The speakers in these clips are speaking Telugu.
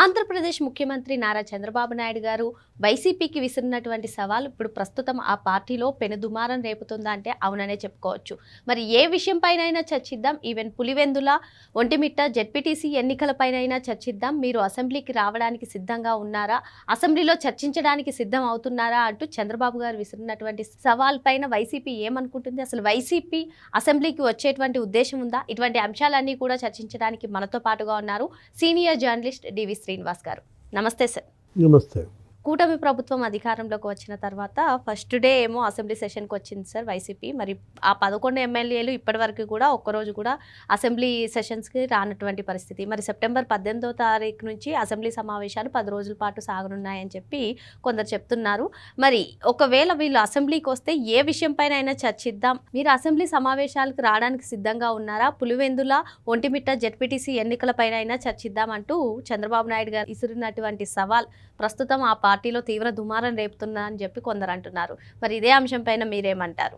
Andhra Pradesh ముఖ్యమంత్రి నారా చంద్రబాబు నాయుడు గారు వైసీపీకి విసిరినటువంటి సవాల్ ఇప్పుడు ప్రస్తుతం ఆ పార్టీలో పెనుదుమారం రేపుతుందా అంటే అవుననే చెప్పుకోవచ్చు. మరి ఏ విషయంపైనైనా చర్చిద్దాం. ఈవెన్ పులివెందుల ఒంటిమిట్ట జెడ్పీటీసీ ఎన్నికలపైనైనా చర్చిద్దాం. మీరు అసెంబ్లీకి రావడానికి సిద్ధంగా ఉన్నారా? అసెంబ్లీలో చర్చించడానికి సిద్ధం అవుతున్నారా అంటూ చంద్రబాబు గారు విసిరినటువంటి సవాల్ పైన వైసీపీ ఏమనుకుంటుంది? అసలు వైసీపీ అసెంబ్లీకి వచ్చేటువంటి ఉద్దేశం ఉందా? ఇటువంటి అంశాలన్నీ కూడా చర్చించడానికి మనతో పాటుగా ఉన్నారు సీనియర్ జర్నలిస్ట్ డివి శ్రీనివాస్ గారు. నమస్తే సార్. నమస్తే. కూటమి ప్రభుత్వం అధికారంలోకి వచ్చిన తర్వాత ఫస్ట్ డే ఏమో అసెంబ్లీ సెషన్కి వచ్చింది సార్ వైసీపీ. మరి ఆ పదకొండు ఎమ్మెల్యేలు ఇప్పటివరకు కూడా ఒక్కరోజు కూడా అసెంబ్లీ సెషన్స్కి రానటువంటి పరిస్థితి. మరి సెప్టెంబర్ పద్దెనిమిదో తారీఖు నుంచి అసెంబ్లీ సమావేశాలు పది రోజుల పాటు సాగనున్నాయని చెప్పి కొందరు చెప్తున్నారు. మరి ఒకవేళ వీళ్ళు అసెంబ్లీకి వస్తే ఏ విషయంపైన అయినా చర్చిద్దాం. మీరు అసెంబ్లీ సమావేశాలకు రావడానికి సిద్ధంగా ఉన్నారా? పులివెందుల ఒంటిమిట్ట జెడ్పీటీసీ ఎన్నికలపైన అయినా చర్చిద్దామంటూ చంద్రబాబు నాయుడు గారు ఇసిరినటువంటి సవాల్. ప్రస్తుతం ఆ పార్టీలో తీవ్ర దుమారం రేపుతుందా అని చెప్పి కొందరు అంటున్నారు. మరి ఇదే అంశం పైన మీరేమంటారు?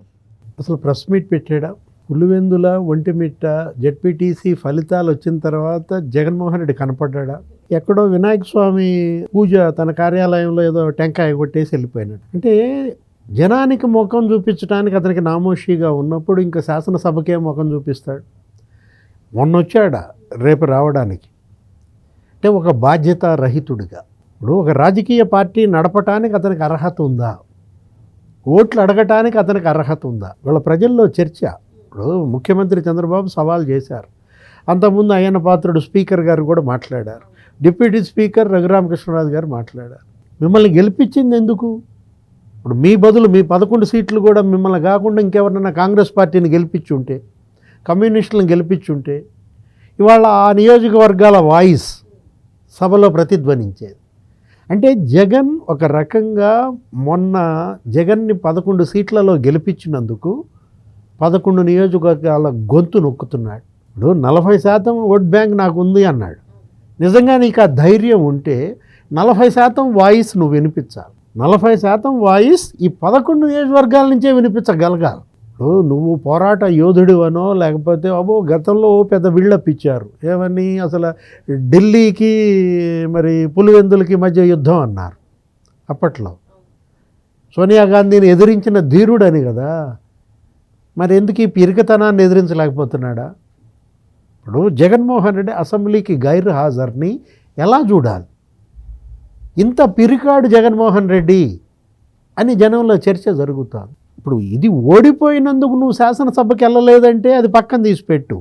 అసలు ప్రెస్ మీట్ పెట్టాడా? పులివెందుల ఒంటిమిట్ట జెడ్పీటీసీ ఫలితాలు వచ్చిన తర్వాత జగన్మోహన్ రెడ్డి కనపడ్డా ఎక్కడో వినాయక స్వామి పూజ తన కార్యాలయంలో ఏదో టెంకాయ కొట్టేసి వెళ్ళిపోయినాడు. అంటే జనానికి ముఖం చూపించడానికి అతనికి నామోషిగా ఉన్నప్పుడు ఇంకా శాసనసభకే ముఖం చూపిస్తాడు. మొన్న వచ్చాడా రేపు రావడానికి. అంటే ఒక బాధ్యత రహితుడిగా ఇప్పుడు ఒక రాజకీయ పార్టీ నడపటానికి అతనికి అర్హత ఉందా? ఓట్లు అడగటానికి అతనికి అర్హత ఉందా? వీళ్ళ ప్రజల్లో చర్చ. ఇప్పుడు ముఖ్యమంత్రి చంద్రబాబు సవాల్ చేశారు. అంతకుముందు అయ్యన్న పాత్రుడు స్పీకర్ గారు కూడా మాట్లాడారు. డిప్యూటీ స్పీకర్ రఘురామకృష్ణరాజు గారు మాట్లాడారు. మిమ్మల్ని గెలిపించింది ఎందుకు? ఇప్పుడు మీ బదులు మీ పదకొండు సీట్లు కూడా మిమ్మల్ని కాకుండా ఇంకెవరినైనా కాంగ్రెస్ పార్టీని గెలిపించుంటే కమ్యూనిస్టులను గెలిపించుంటే ఇవాళ ఆ నియోజకవర్గాల వాయిస్ సభలో ప్రతిధ్వనించేది. అంటే జగన్ ఒక రకంగా మొన్న జగన్ని పదకొండు సీట్లలో గెలిపించినందుకు పదకొండు నియోజకవర్గాల గొంతు నొక్కుతున్నాడు. ఇప్పుడు నలభై శాతం ఓట్ బ్యాంక్ నాకు ఉంది అన్నాడు. నిజంగా నీకు ఆ ధైర్యం ఉంటే నలభై శాతం వాయిస్ నువ్వు వినిపించాలి. నలభై శాతం వాయిస్ ఈ పదకొండు నియోజకవర్గాల నుంచే వినిపించగలగాలి. ఇప్పుడు నువ్వు పోరాట యోధుడివనో లేకపోతే అబో గతంలో ఓ పెద్ద బిల్డప్ ఇచ్చారు ఏమని అసలు ఢిల్లీకి మరి పులివెందులకి మధ్య యుద్ధం అన్నారు అప్పట్లో. సోనియా గాంధీని ఎదిరించిన ధీరుడని కదా. మరి ఎందుకు ఈ పిరికతనాన్ని ఎదిరించలేకపోతున్నాడా? ఇప్పుడు జగన్మోహన్ రెడ్డి అసెంబ్లీకి గైర్ హాజర్ని ఎలా చూడాలి? ఇంత పిరికాడు జగన్మోహన్ రెడ్డి అని జనంలో చర్చ జరుగుతుంది. ఇప్పుడు ఇది ఓడిపోయినందుకు నువ్వు శాసనసభకి వెళ్ళలేదంటే అది పక్కన తీసిపెట్టు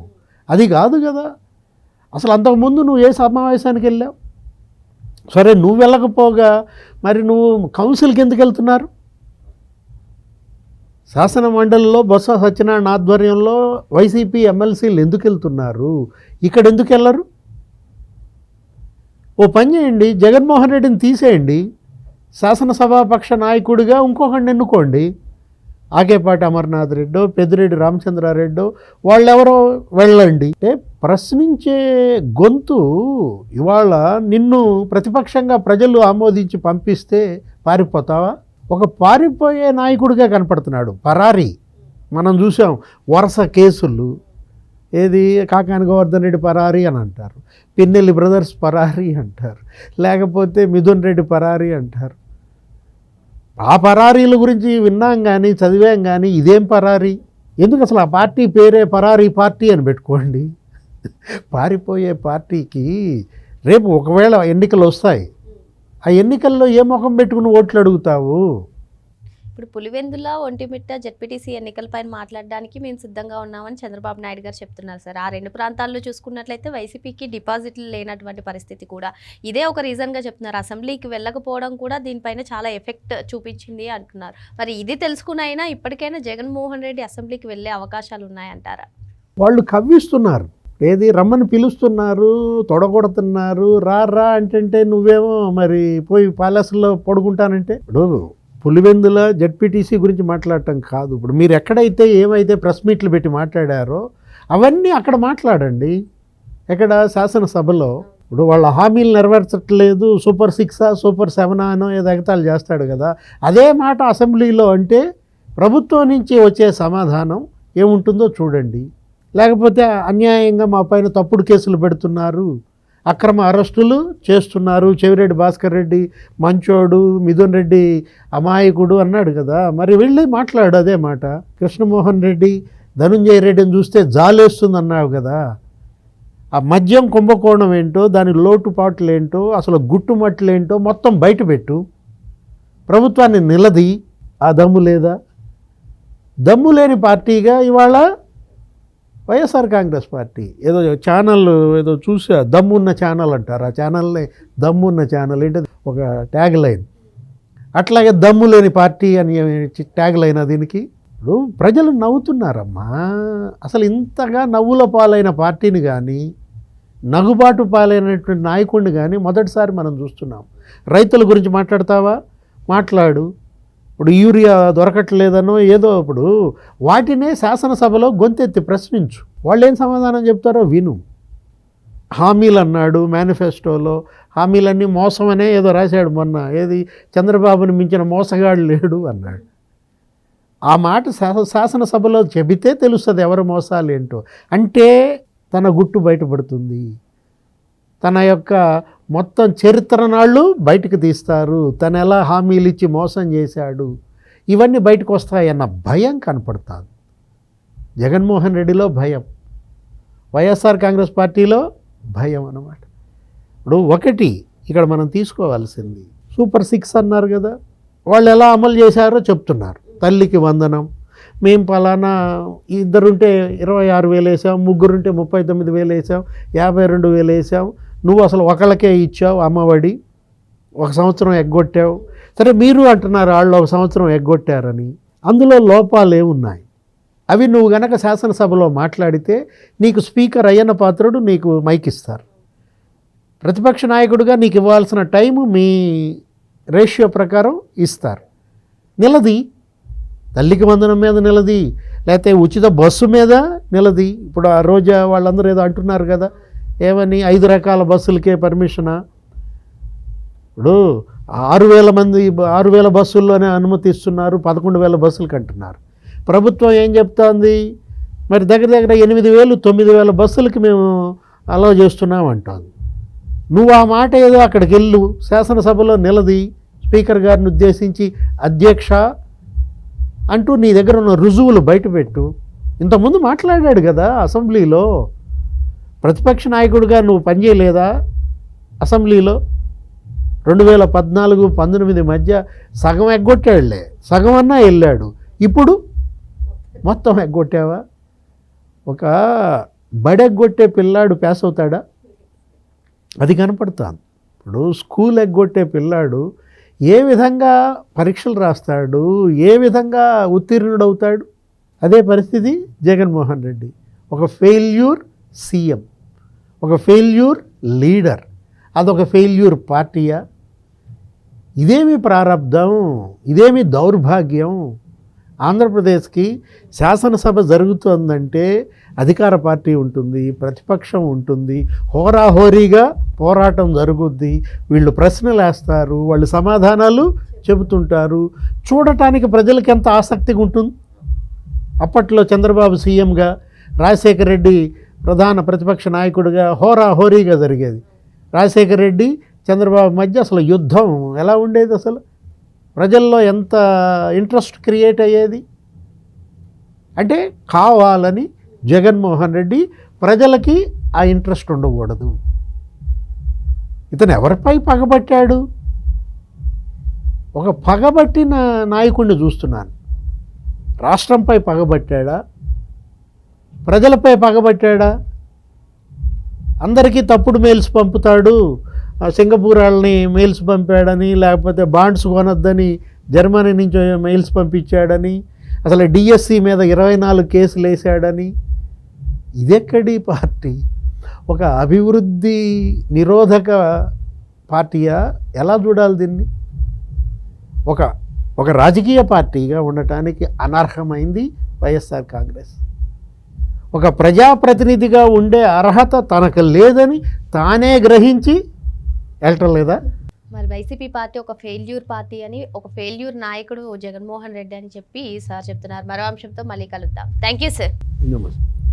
అది కాదు కదా. అసలు అంతకుముందు నువ్వు ఏ సమావేశానికి వెళ్ళావు? సరే నువ్వు వెళ్ళకపోగా మరి నువ్వు కౌన్సిల్కి ఎందుకు వెళ్తున్నారు? శాసన మండలిలో బొత్స సత్యనారాయణ ఆధ్వర్యంలో వైసీపీ ఎమ్మెల్సీలు ఎందుకు వెళ్తున్నారు? ఇక్కడ ఎందుకు వెళ్ళరు? ఓ పని చేయండి జగన్మోహన్ రెడ్డిని తీసేయండి శాసనసభాపక్ష నాయకుడిగా ఇంకొకరిని ఎన్నుకోండి ఆకేపాటి అమర్నాథ్ రెడ్డో పెద్దిరెడ్డి రామచంద్రారెడ్డో వాళ్ళెవరో వెళ్ళండి. అంటే ప్రశ్నించే గొంతు ఇవాళ నిన్ను ప్రతిపక్షంగా ప్రజలు ఆమోదించి పంపిస్తే పారిపోతావా? ఒక పారిపోయే నాయకుడిగా కనపడుతున్నాడు. పరారీ. మనం చూసాం వరుస కేసులు. ఏది? కాకాని గోవర్ధన్ రెడ్డి పరారి అని అంటారు. పిన్నెల్లి బ్రదర్స్ పరారీ అంటారు. లేకపోతే మిథున్ రెడ్డి పరారి అంటారు. ఆ పరారీల గురించి విన్నాం కానీ చదివాం కానీ ఇదేం పరారీ? ఎందుకు అసలు ఆ పార్టీ పేరే పరారీ పార్టీ అని పెట్టుకోండి. పారిపోయే పార్టీకి రేపు ఒకవేళ ఎన్నికలు వస్తాయి ఆ ఎన్నికల్లో ఏ ముఖం పెట్టుకుని ఓట్లు అడుగుతావు? ఇప్పుడు పులివెందుల ఒంటిమిట్ట జెడ్పీటీసీ ఎన్నికలపైన మాట్లాడడానికి మేము సిద్ధంగా ఉన్నామని చంద్రబాబు నాయుడు గారు చెప్తున్నారు సార్. ఆ రెండు ప్రాంతాల్లో చూసుకున్నట్లయితే వైసీపీకి డిపాజిట్లు లేనటువంటి పరిస్థితి కూడా ఇదే ఒక రీజన్గా చెప్తున్నారు. అసెంబ్లీకి వెళ్ళకపోవడం కూడా దీనిపైన చాలా ఎఫెక్ట్ చూపించింది అంటున్నారు. మరి ఇది తెలుసుకునైనా ఇప్పటికైనా జగన్మోహన్ రెడ్డి అసెంబ్లీకి వెళ్ళే అవకాశాలు ఉన్నాయంటారా? వాళ్ళు కవ్విస్తున్నారు. ఏది రమ్మని పిలుస్తున్నారు తొడగొడుతున్నారు రా రా అంటే నువ్వేమో మరి పోయి ప్యాలెస్లో పడుకుంటానంటే. ఇప్పుడు పులివెందుల జడ్పీటీసీ గురించి మాట్లాడటం కాదు. ఇప్పుడు మీరు ఎక్కడైతే ఏమైతే ప్రెస్ మీట్లు పెట్టి మాట్లాడారో అవన్నీ అక్కడ మాట్లాడండి. ఎక్కడ శాసనసభలో ఇప్పుడు వాళ్ళ హామీలు నెరవేర్చట్లేదు. సూపర్ సిక్సా సూపర్ సెవెనా అనో ఏదో ఎగతాలు చేస్తాడు కదా. అదే మాట అసెంబ్లీలో అంటే ప్రభుత్వం నుంచి వచ్చే సమాధానం ఏముంటుందో చూడండి. లేకపోతే అన్యాయంగా మా పైన తప్పుడు కేసులు పెడుతున్నారు. అక్రమ అరెస్టులు చేస్తున్నారు. చెవిరెడ్డి భాస్కర్ రెడ్డి మంచోడు మిథున్ రెడ్డి అమాయకుడు అన్నాడు కదా. మరి వెళ్ళి మాట్లాడు అదే మాట. కృష్ణమోహన్ రెడ్డి ధనుంజయ రెడ్డిని చూస్తే జాలేస్తుంది అన్నావు కదా. ఆ మద్యం కుంభకోణం ఏంటో దాని లోటుపాట్లు ఏంటో అసలు గుట్టుమట్లు ఏంటో మొత్తం బయటపెట్టు ప్రభుత్వాన్ని నిలది. ఆ దమ్ము లేదా? దమ్ము లేని పార్టీగా ఇవాళ వైఎస్ఆర్ కాంగ్రెస్ పార్టీ ఏదో ఛానల్ ఏదో చూసా దమ్మున్న ఛానల్ అంటారు. ఆ ఛానల్ని దమ్మున్న ఛానల్ ఏంటంటే ఒక ట్యాగ్ లైన్. అట్లాగే దమ్ము లేని పార్టీ అని ట్యాగ్ లైన్ దీనికి? ఇప్పుడు ప్రజలు నవ్వుతున్నారమ్మా. అసలు ఇంతగా నవ్వుల పాలైన పార్టీని కానీ నగుబాటు పాలైనటువంటి నాయకుడిని కానీ మొదటిసారి మనం చూస్తున్నాం. రైతుల గురించి మాట్లాడతావా? మాట్లాడు. ఇప్పుడు యూరియా దొరకట్లేదనో ఏదో ఇప్పుడు వాటినే శాసనసభలో గొంతెత్తి ప్రశ్నించు. వాళ్ళు ఏం సమాధానం చెప్తారో విను. హామీలు అన్నాడు మేనిఫెస్టోలో. హామీలన్నీ మోసమనే ఏదో రాశాడు మొన్న. ఏది? చంద్రబాబుని మించిన మోసగాడు లేడు అన్నాడు. ఆ మాట శాస శాసనసభలో చెబితే తెలుస్తుంది ఎవరి మోసాలు ఏంటో. అంటే తన గుట్టు బయటపడుతుంది. తన యొక్క మొత్తం చరిత్ర నాళ్ళు బయటకు తీస్తారు. తను ఎలా హామీలు ఇచ్చి మోసం చేశాడు. ఇవన్నీ బయటకు వస్తాయన్న భయం కనపడుతుంది. జగన్మోహన్ రెడ్డిలో భయం. వైఎస్ఆర్ కాంగ్రెస్ పార్టీలో భయం అన్నమాట. ఇప్పుడు ఒకటి ఇక్కడ మనం తీసుకోవాల్సింది. సూపర్ సిక్స్ అన్నారు కదా. వాళ్ళు ఎలా అమలు చేశారో చెప్తున్నారు. తల్లికి వందనం. మేము పలానా ఇద్దరుంటే ఇరవై ఆరు వేలు వేసాం ముగ్గురుంటే ముప్పై తొమ్మిది వేలు వేసాం యాభై రెండు వేలు వేసాం నువ్వు అసలు ఒకళ్ళకే ఇచ్చావు అమ్మఒడి ఒక సంవత్సరం ఎగ్గొట్టావు. సరే మీరు అంటున్నారు వాళ్ళు ఒక సంవత్సరం ఎగ్గొట్టారని. అందులో లోపాలు ఏమున్నాయి? అవి నువ్వు గనక శాసనసభలో మాట్లాడితే నీకు స్పీకర్ అయ్యన్న పాత్రుడు నీకు మైక్ ఇస్తారు. ప్రతిపక్ష నాయకుడిగా నీకు ఇవ్వాల్సిన టైము మీ రేషియో ప్రకారం ఇస్తారు. నిలది. తల్లికి వందనం మీద నిలది. లేకపోతే ఉచిత బస్సు మీద నిలది. ఇప్పుడు ఆ రోజా వాళ్ళందరూ ఏదో అంటున్నారు కదా. ఏమని? ఐదు రకాల బస్సులకే పర్మిషనా? ఇప్పుడు ఆరు వేల మంది ఆరు వేల బస్సుల్లోనే అనుమతిస్తున్నారు పదకొండు వేల బస్సులు అంటున్నారు ప్రభుత్వం ఏం చెప్తోంది? మరి దగ్గర దగ్గర ఎనిమిది వేలు తొమ్మిది వేల బస్సులకి మేము అలౌ చేస్తున్నాం అంటోంది. నువ్వు ఆ మాట ఏదో అక్కడికి వెళ్ళు శాసనసభలో నిలది స్పీకర్ గారిని ఉద్దేశించి అధ్యక్ష అంటూ నీ దగ్గర ఉన్న రుజువులు బయటపెట్టు. ఇంతకుముందు మాట్లాడాడు కదా అసెంబ్లీలో. ప్రతిపక్ష నాయకుడిగా నువ్వు పనిచేయలేదా అసెంబ్లీలో? రెండు వేల పద్నాలుగు పంతొమ్మిది మధ్య సగం ఎగ్గొట్టాడులే. సగం అన్నా వెళ్ళాడు. ఇప్పుడు మొత్తం ఎగ్గొట్టావా? ఒక బడెగ్గొట్టే పిల్లాడు పాస్ అవుతాడా? అది కనపడుతుంది. ఇప్పుడు స్కూల్ ఎగ్గొట్టే పిల్లాడు ఏ విధంగా పరీక్షలు రాస్తాడు? ఏ విధంగా ఉత్తీర్ణుడవుతాడు? అదే పరిస్థితి జగన్మోహన్ రెడ్డి. ఒక ఫెయిల్యూర్ సీఎం. ఒక ఫెయిల్యూర్ లీడర్ అదొక ఫెయిల్యూర్ పార్టీయా? ఇదేమి ప్రారంధం ఇదేమి దౌర్భాగ్యం? ఆంధ్రప్రదేశ్కి శాసనసభ జరుగుతుందంటే అధికార పార్టీ ఉంటుంది ప్రతిపక్షం ఉంటుంది హోరాహోరీగా పోరాటం జరుగుద్ది. వీళ్ళు ప్రశ్నలు వేస్తారు వాళ్ళు సమాధానాలు చెబుతుంటారు. చూడటానికి ప్రజలకి ఎంత ఆసక్తిగా ఉంటుంది అప్పట్లో చంద్రబాబు సీఎంగా రాజశేఖర రెడ్డి ప్రధాన ప్రతిపక్ష నాయకుడిగా హోరాహోరీగా జరిగేది. రాజశేఖర రెడ్డి చంద్రబాబు మధ్య అసలు యుద్ధం ఎలా ఉండేది అసలు? ప్రజల్లో ఎంత ఇంట్రెస్ట్ క్రియేట్ అయ్యేది? అంటే కావాలని జగన్మోహన్ రెడ్డి ప్రజలకి ఆ ఇంట్రెస్ట్ ఉండకూడదు. ఇతను ఎవరిపై పగబట్టాడు? ఒక పగబట్టిన నాయకుడిని చూస్తున్నాను. రాష్ట్రంపై పగబట్టాడా? ప్రజలపై పగబట్టాడా? అందరికీ తప్పుడు మెయిల్స్ పంపుతాడు. సింగపూర్ వాళ్ళని మెయిల్స్ పంపాడని లేకపోతే బాండ్స్ కొనొద్దని జర్మనీ నుంచి మెయిల్స్ పంపించాడని అసలు డిఎస్సి మీద ఇరవై నాలుగు కేసులు వేసాడని ఇదెక్కడి పార్టీ? ఒక అభివృద్ధి నిరోధక పార్టీయా? ఎలా చూడాలి దీన్ని? ఒక ఒక రాజకీయ పార్టీగా ఉండటానికి అనర్హమైంది వైఎస్ఆర్ కాంగ్రెస్. ఒక ప్రజాప్రతినిధిగా ఉండే అర్హత తనకు లేదని తానే గ్రహించి వెళ్ళటం లేదా? మరి వైసీపీ పార్టీ ఒక ఫెయిల్యూర్ పార్టీ అని ఒక ఫెయిల్యూర్ నాయకుడు జగన్మోహన్ రెడ్డి అని చెప్పి సార్ చెప్తున్నారు. మరో అంశంతో మళ్ళీ కలుద్దాం. Thank you sir. నమస్తే